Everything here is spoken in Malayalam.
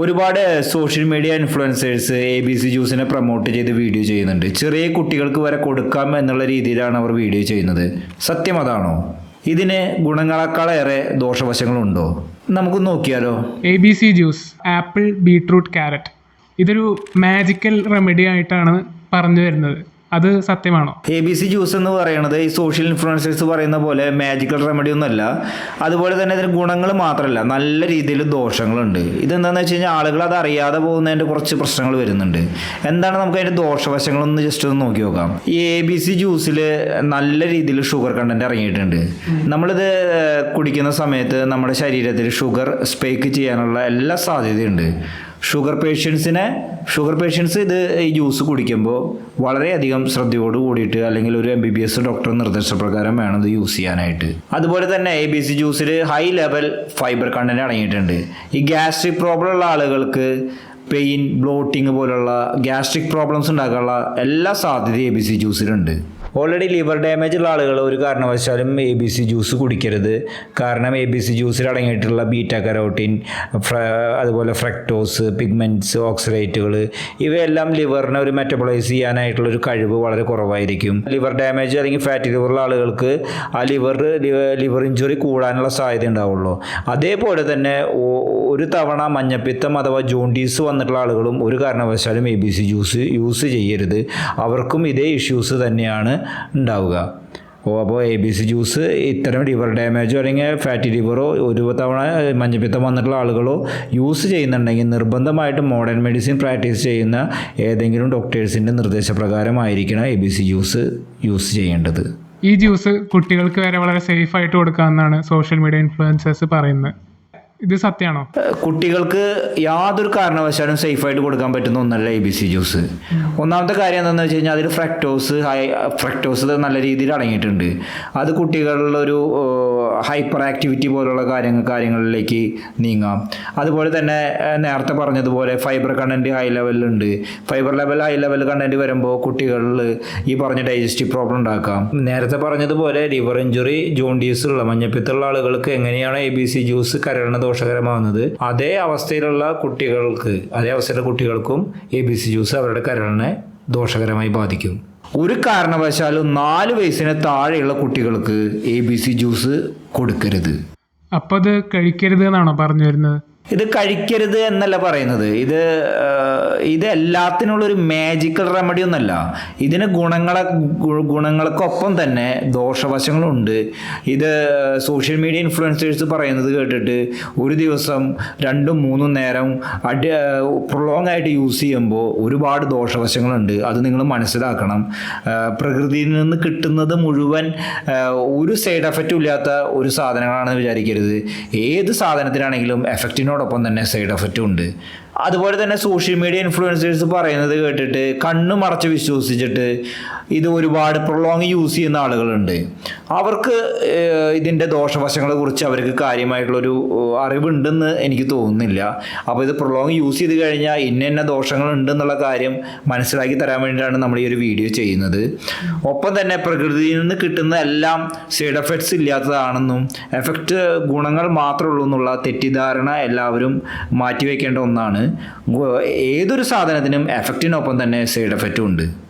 ഒരുപാട് social media influencers A B C ജ്യൂസിനെ promote ചെയ്ത് വീഡിയോ ചെയ്യുന്നുണ്ട്. ചെറിയ കുട്ടികൾക്ക് വരെ കൊടുക്കാം എന്നുള്ള രീതിയിലാണ് അവർ വീഡിയോ ചെയ്യുന്നത്. സത്യം അതാണോ? ഇതിന് ഗുണങ്ങളെക്കാളേറെ ദോഷവശങ്ങളുണ്ടോ? നമുക്ക് നോക്കിയാലോ. A B C juice apple beetroot carrot ഇതൊരു മാജിക്കൽ റെമഡി ആയിട്ടാണ് പറഞ്ഞു വരുന്നത്. അത് സത്യമാണോ? എ ബി സി ജ്യൂസ് എന്ന് പറയുന്നത് ഈ സോഷ്യൽ ഇൻഫ്ലുവൻസേഴ്സ് പറയുന്ന പോലെ മാജിക്കൽ റെമഡി ഒന്നുമല്ല. അതുപോലെ തന്നെ ഇതിന് ഗുണങ്ങൾ മാത്രമല്ല നല്ല രീതിയിൽ ദോഷങ്ങളുണ്ട്. ഇതെന്താണെന്ന് വെച്ച് കഴിഞ്ഞാൽ ആളുകൾ അത് അറിയാതെ പോകുന്നതിന്റെ കുറച്ച് പ്രശ്നങ്ങൾ വരുന്നുണ്ട്. എന്താണ് നമുക്ക് അതിന്റെ ദോഷവശങ്ങളൊന്ന് ജസ്റ്റ് ഒന്ന് നോക്കി നോക്കാം. ഈ എ ബി സി ജ്യൂസിൽ നല്ല രീതിയിൽ ഷുഗർ കണ്ടന്റ് ഇറങ്ങിയിട്ടുണ്ട്. നമ്മളിത് കുടിക്കുന്ന സമയത്ത് നമ്മുടെ ശരീരത്തിൽ ഷുഗർ സ്പേക്ക് ചെയ്യാനുള്ള എല്ലാ സാധ്യതയുണ്ട്. ഷുഗർ പേഷ്യൻസിനെ ഷുഗർ പേഷ്യൻസ് ഇത് ഈ ജ്യൂസ് കുടിക്കുമ്പോൾ വളരെയധികം ശ്രദ്ധയോട് കൂടിയിട്ട് അല്ലെങ്കിൽ ഒരു M B B S doctor നിർദ്ദേശപ്രകാരം വേണം ഇത് യൂസ് ചെയ്യാനായിട്ട്. അതുപോലെ തന്നെ എ ബി സി ജ്യൂസിൽ ഹൈ ലെവൽ ഫൈബർ കണ്ടന്റ് അടങ്ങിയിട്ടുണ്ട്. ഈ ഗ്യാസ്ട്രിക് പ്രോബ്ലം ഉള്ള ആളുകൾക്ക് പെയിൻ ബ്ലോട്ടിങ് പോലുള്ള ഗ്യാസ്ട്രിക് പ്രോബ്ലംസ് ഉണ്ടാക്കാനുള്ള എല്ലാ സാധ്യതയും എ ബി സി ജ്യൂസിലുണ്ട് ഓൾറെഡി ലിവർ ഡാമേജ് ഉള്ള ആളുകൾ ഒരു കാരണവശാലും എ ബി സി ജ്യൂസ് കുടിക്കരുത്. കാരണം എ ബി സി ജ്യൂസിൽ അടങ്ങിയിട്ടുള്ള ബീറ്റ കരോട്ടിൻ അതുപോലെ ഫ്രക്ടോസ് പിഗ്മെന്റ്സ് ഓക്സിഡേറ്റുകൾ ഇവയെല്ലാം ലിവറിനെ ഒരു മെറ്റബോളൈസ് ചെയ്യാനായിട്ടുള്ള ഒരു കഴിവ് വളരെ കുറവായിരിക്കും. ലിവർ ഡാമേജ് അല്ലെങ്കിൽ ഫാറ്റി ലിവറുള്ള ആളുകൾക്ക് ആ ലിവർ ലിവർ ഇഞ്ചുറി കൂടാനുള്ള സാധ്യത ഉണ്ടാവുള്ളൂ. അതേപോലെ തന്നെ ഒരു തവണ മഞ്ഞപ്പിത്തം അഥവാ ജോണ്ടീസ് വന്നിട്ടുള്ള ആളുകളും ഒരു കാരണവശാലും A B C juice use ചെയ്യരുത്. അവർക്കും ഇതേ ഇഷ്യൂസ് തന്നെയാണ് ഉണ്ടാവുക. ഓ അപ്പോൾ എ ബി സി ജ്യൂസ് ഇത്തരം ലിവർ ഡാമേജോ അല്ലെങ്കിൽ ഫാറ്റി ലിവറോ ഒരു തവണ മഞ്ഞപ്പിത്തം വന്നിട്ടുള്ള ആളുകളോ യൂസ് ചെയ്യുന്നുണ്ടെങ്കിൽ നിർബന്ധമായിട്ടും മോഡേൺ മെഡിസിൻ പ്രാക്ടീസ് ചെയ്യുന്ന ഏതെങ്കിലും ഡോക്ടേഴ്സിന്റെ നിർദ്ദേശപ്രകാരമായിരിക്കണം A B C juice use ചെയ്യേണ്ടത്. ഈ ജ്യൂസ് കുട്ടികൾക്ക് വരെ വളരെ സേഫ് ആയിട്ട് കൊടുക്കാമെന്നാണ് സോഷ്യൽ മീഡിയ ഇൻഫ്ലുവൻസേഴ്സ് പറയുന്നത്. ഇത് സത്യമാണോ? കുട്ടികൾക്ക് യാതൊരു കാരണവശാലും സേഫ് ആയിട്ട് കൊടുക്കാൻ പറ്റുന്ന ഒന്നല്ല എ ബി സി ജ്യൂസ് ഒന്നാമത്തെ കാര്യം എന്താണെന്ന് വെച്ച് കഴിഞ്ഞാൽ അതിൽ ഫ്രക്ടോസ് ഹൈ ഫ്രക്ടോസ് നല്ല രീതിയിൽ അടങ്ങിയിട്ടുണ്ട്. അത് കുട്ടികളിലൊരു ഹൈപ്പർ ആക്ടിവിറ്റി പോലുള്ള കാര്യങ്ങൾ കാര്യങ്ങളിലേക്ക് നീങ്ങാം. അതുപോലെ തന്നെ നേരത്തെ പറഞ്ഞതുപോലെ fibre content high ലെവലിലുണ്ട് fibre level high level content വരുമ്പോൾ കുട്ടികളിൽ ഈ പറഞ്ഞ ഡൈജസ്റ്റീവ് പ്രോബ്ലം ഉണ്ടാക്കാം. നേരത്തെ പറഞ്ഞതുപോലെ ലിവർ ഇഞ്ചുറി ജോണ്ടീസ് ഉള്ള മഞ്ഞപ്പിത്തുള്ള ആളുകൾക്ക് എങ്ങനെയാണ് എ ബി സി ജ്യൂസ് കരളിന് ദോഷകരമാവുന്നത് അതേ അവസ്ഥയിലുള്ള കുട്ടികൾക്ക് അതേ അവസ്ഥയിലുള്ള കുട്ടികൾക്കും എ ബി സി ജ്യൂസ് അവരുടെ കരളിനെ ദോഷകരമായി ബാധിക്കും. ഒരു കാരണവശാലും നാല് വയസ്സിന് താഴെയുള്ള കുട്ടികൾക്ക് എ ബി സി ജ്യൂസ് കൊടുക്കരുത്. അപ്പോൾ ഇത് കഴിക്കരുത് എന്നാണോ പറഞ്ഞു വരുന്നത്? ഇത് കഴിക്കരുത് എന്നല്ല പറയുന്നത്. ഇത് ഇത് എല്ലാത്തിനുള്ളൊരു മാജിക്കൽ റെമഡി ഒന്നല്ല. ഇതിന് ഗുണങ്ങളെ ഗുണങ്ങൾക്കൊപ്പം തന്നെ ദോഷവശങ്ങളുണ്ട്. ഇത് സോഷ്യൽ മീഡിയ ഇൻഫ്ലുവൻസേഴ്സ് പറയുന്നത് കേട്ടിട്ട് ഒരു ദിവസം രണ്ടും മൂന്നും നേരം അടി പ്രൊലോങ് ആയിട്ട് യൂസ് ചെയ്യുമ്പോൾ ഒരുപാട് ദോഷവശങ്ങളുണ്ട്. അത് നിങ്ങൾ മനസ്സിലാക്കണം. പ്രകൃതിയിൽ നിന്ന് കിട്ടുന്നത് മുഴുവൻ ഒരു സൈഡ് എഫക്റ്റും ഇല്ലാത്ത ഒരു സാധനങ്ങളാണെന്ന് വിചാരിക്കരുത്. ഏത് സാധനത്തിനാണെങ്കിലും എഫക്റ്റിനോടൊപ്പം തന്നെ സൈഡ് എഫക്റ്റും ഉണ്ട്. അതുപോലെ തന്നെ സോഷ്യൽ മീഡിയ ഇൻഫ്ലുവൻസേഴ്സ് പറയുന്നത് കേട്ടിട്ട് കണ്ണ് മറച്ച് വിശ്വസിച്ചിട്ട് ഇത് ഒരുപാട് പ്രൊളോങ് യൂസ് ചെയ്യുന്ന ആളുകളുണ്ട്. അവർക്ക് ഇതിന്റെ ദോഷവശങ്ങളെ കുറിച്ച് അവർക്ക് കാര്യമായിട്ടുള്ളൊരു അറിവുണ്ടെന്ന് എനിക്ക് തോന്നുന്നില്ല. അപ്പോൾ ഇത് പ്രൊളോങ് യൂസ് ചെയ്ത് കഴിഞ്ഞാൽ ഇന്ന ഇന്ന ദോഷങ്ങളുണ്ട് എന്നുള്ള കാര്യം മനസ്സിലാക്കി തരാൻ വേണ്ടിയിട്ടാണ് നമ്മൾ ഈ ഒരു വീഡിയോ ചെയ്യുന്നത്. ഒപ്പം തന്നെ പ്രകൃതിയിൽ നിന്ന് കിട്ടുന്ന എല്ലാം സൈഡ് എഫക്ട്സ് ഇല്ലാത്തതാണെന്നും എഫക്റ്റ് ഗുണങ്ങൾ മാത്രമേ ഉള്ളൂ എന്നുള്ള തെറ്റിദ്ധാരണ എല്ലാവരും മാറ്റിവെക്കേണ്ട ഒന്നാണ്. ഏതൊരു സാധനത്തിനും എഫക്റ്റിനൊപ്പം തന്നെ സൈഡ് എഫക്റ്റും ഉണ്ട്.